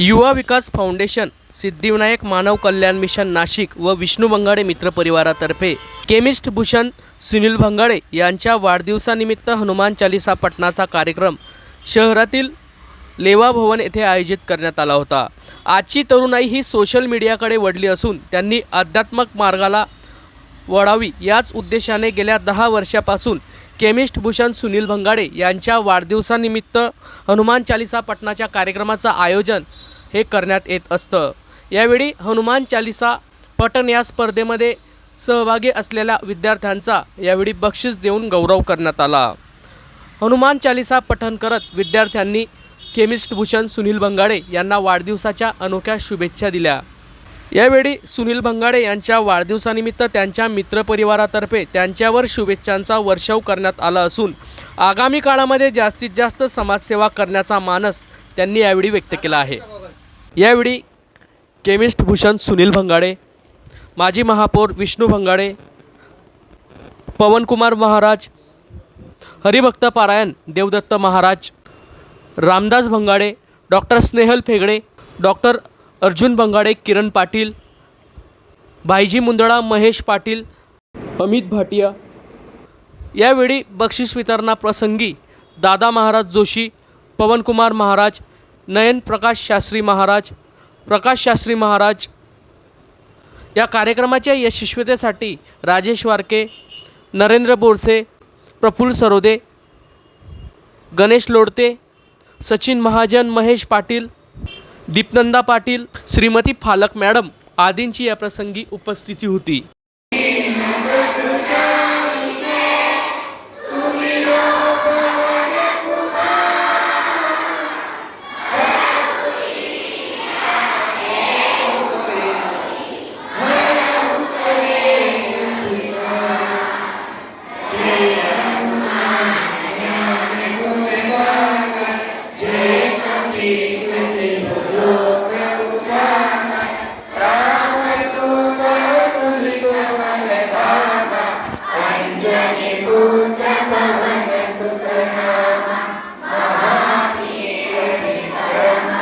युवा Vikas foundation Siddhivinayak Manav Kalyan mission Nashik व विष्णू भंगाडे मित्र परिवारातर्फे केमिस्ट भूषण सुनील भंगाडे यांच्या वाढदिवसानिमित्त हनुमान चालिसा पठणाचा कार्यक्रम शहरातील लेवा भवन येथे आयोजित करण्यात आला होता. आजची तरुणाई ही सोशल मीडियाकडे वळली असून त्यांनी आध्यात्मक मार्गाला वळावी याच उद्देशाने गेल्या दहा वर्षापासून केमिस्ट भूषण सुनील भंगाडे यांच्या वाढदिवसानिमित्त हनुमान चालिसा पठणाच्या कार्यक्रमाचं आयोजन हे करण्यात येत असतं. यावेळी हनुमान चालिसा पठण या स्पर्धेमध्ये सहभागी असलेल्या विद्यार्थ्यांचा यावेळी बक्षीस देऊन गौरव करण्यात आला. हनुमान चालिसा पठण करत विद्यार्थ्यांनी केमिस्ट भूषण सुनील भंगाडे यांना वाढदिवसाच्या अनोख्या शुभेच्छा दिल्या. यावेळी सुनील भंगाडे यांच्या वाढदिवसानिमित्त त्यांच्या मित्रपरिवारातर्फे त्यांच्यावर शुभेच्छांचा वर्षाव करण्यात आला असून आगामी काळामध्ये जास्तीत जास्त समाजसेवा करण्याचा मानस त्यांनी यावेळी व्यक्त केला आहे. यावेळी केमिस्ट भूषण सुनील भंगाडे माजी महापौर विष्णू भंगाडे पवनकुमार महाराज हरिभक्त पारायण देवदत्त महाराज रामदास भंगाडे डॉक्टर स्नेहल फेगडे डॉक्टर अर्जुन भंगाडे किरण पाटील भाईजी मुंदडा महेश पाटील अमित भाटिया. यावेळी बक्षीस वितरणाप्रसंगी दादा महाराज जोशी पवनकुमार महाराज नयन प्रकाश शास्त्री महाराज प्रकाश शास्त्री महाराज. या कार्यक्रमाच्या यशस्वीतेसाठी राजेश वारके नरेंद्र बोरसे प्रफुल्ल सरोदे गणेश लोडते सचिन महाजन महेश पाटील दीपनंदा पाटील श्रीमती फालक मॅडम आदींची या प्रसंगी उपस्थिती होती.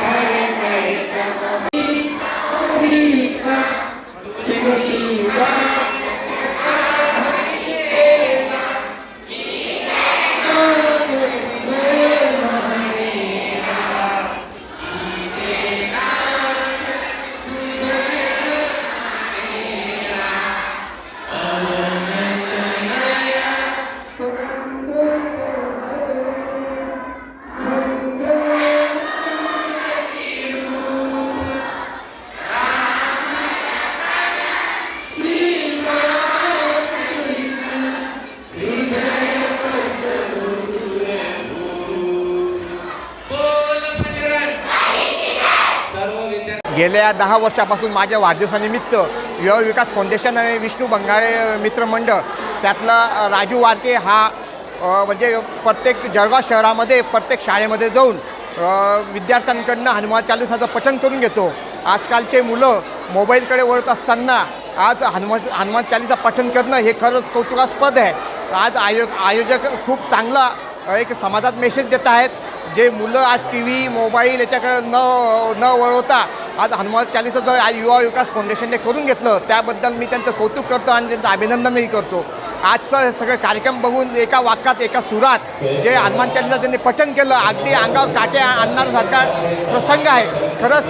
Hare Hare गेल्या दहा वर्षापासून माझ्या वाढदिवसानिमित्त युवा विकास फाउंडेशन आणि विष्णू बंगाळे मित्रमंडळ त्यातला राजू वारके हा म्हणजे प्रत्येक जळगाव शहरामध्ये प्रत्येक शाळेमध्ये जाऊन विद्यार्थ्यांकडनं हनुमान चालिसाचं पठण करून घेतो. आजकालचे मुलं मोबाईलकडे वळत असताना आज हनुमान हनुमान चालिसा पठण करणं हे खरंच कौतुकास्पद आहे. आज आयो आयोजक खूप चांगला एक समाजात मेसेज देत आहेत. जे मुलं आज टी व्ही मोबाईल याच्याकडे न न वळवता आज हनुमान चालीसा जो आज युवा विकास फाउंडेशनने करून घेतलं त्याबद्दल मी त्यांचं कौतुक करतो आणि त्यांचं अभिनंदनही करतो. आजचं हे सगळं कार्यक्रम बघून एका वाक्यात एका सुरात जे हनुमान चालीसा त्यांनी पठण केलं अगदी अंगावर काटे आणणारासारखा प्रसंग आहे. खरंच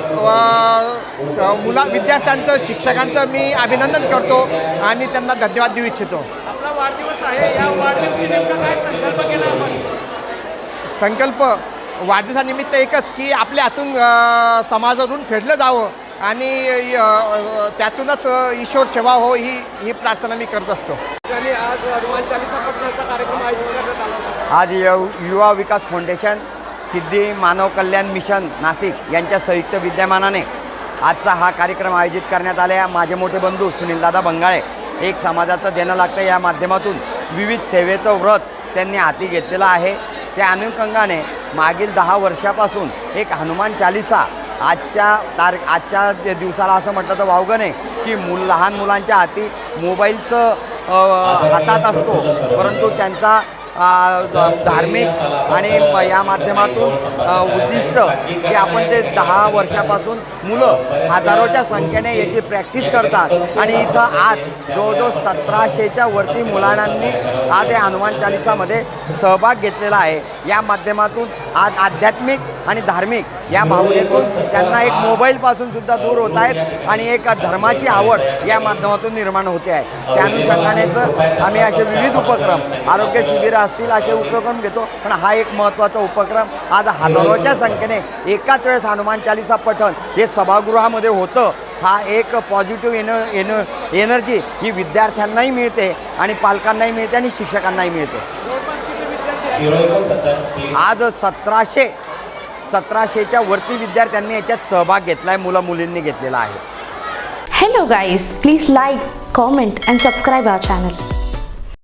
मुला विद्यार्थ्यांचं शिक्षकांचं मी अभिनंदन करतो आणि त्यांना धन्यवाद देऊ इच्छितो. संकल्प वाढदिवसानिमित्त एकच की आपल्या हातून समाजातून फेडलं जावं आणि त्यातूनच ईश्वर सेवा हो ही ही प्रार्थना मी करत असतो. आणि आज हनुमान चालीसा पठणाचा कार्यक्रम आयोजित करण्यात आला होता. आज यु युवा विकास फाउंडेशन सिद्धी मानव कल्याण मिशन नाशिक यांच्या संयुक्त विद्यमानाने आजचा हा कार्यक्रम आयोजित करण्यात आला आहे. माझे मोठे बंधू सुनीलदादा बंगाळे एक समाजाचं देणं लागतं या माध्यमातून विविध सेवेचं व्रत त्यांनी हाती घेतलेलं आहे. त्या अनुषंगाने मागील दहा वर्षापासून एक हनुमान चालिसा आजच्या तार आजच्या जे दिवसाला असं म्हटलं तर वावगं नाही की मुल लहान मुलांच्या हाती मोबाईलचं हातात असतो. परंतु त्यांचा धार्मिक आणि या माध्यमातून उद्दिष्ट की आपण ते दहा वर्षापासून मुलं हजारोच्या संख्येने याची प्रॅक्टिस करतात. आणि इथं आज जवळजवळ सतराशेच्या वरती मुलांनी आज या हनुमान चालिसामध्ये सहभाग घेतलेला आहे. या माध्यमातून आज आध्यात्मिक आणि धार्मिक या भावनेतून त्यांना एक मोबाईलपासून सुद्धा दूर होत आहेत आणि एक धर्माची आवड या माध्यमातून निर्माण होते आहे. त्या अनुषंगानेचं आम्ही असे विविध उपक्रम आरोग्य शिबिरं असतील असे उपक्रम घेतो पण हा एक महत्त्वाचा उपक्रम आज हजारोच्या संख्येने एकाच वेळेस हनुमान चालिसा पठण हे सभागृहामध्ये होतं. हा एक पॉझिटिव्ह एन एन एनर्जी ही विद्यार्थ्यांनाही मिळते आणि पालकांनाही मिळते आणि शिक्षकांनाही मिळते. आज सतराशे सतराशेच्या वरती विद्यार्थ्यांनी याच्यात सहभाग घेतला आहे मुला मुलींनी घेतलेला आहे. Hello guys please like comment and subscribe our channel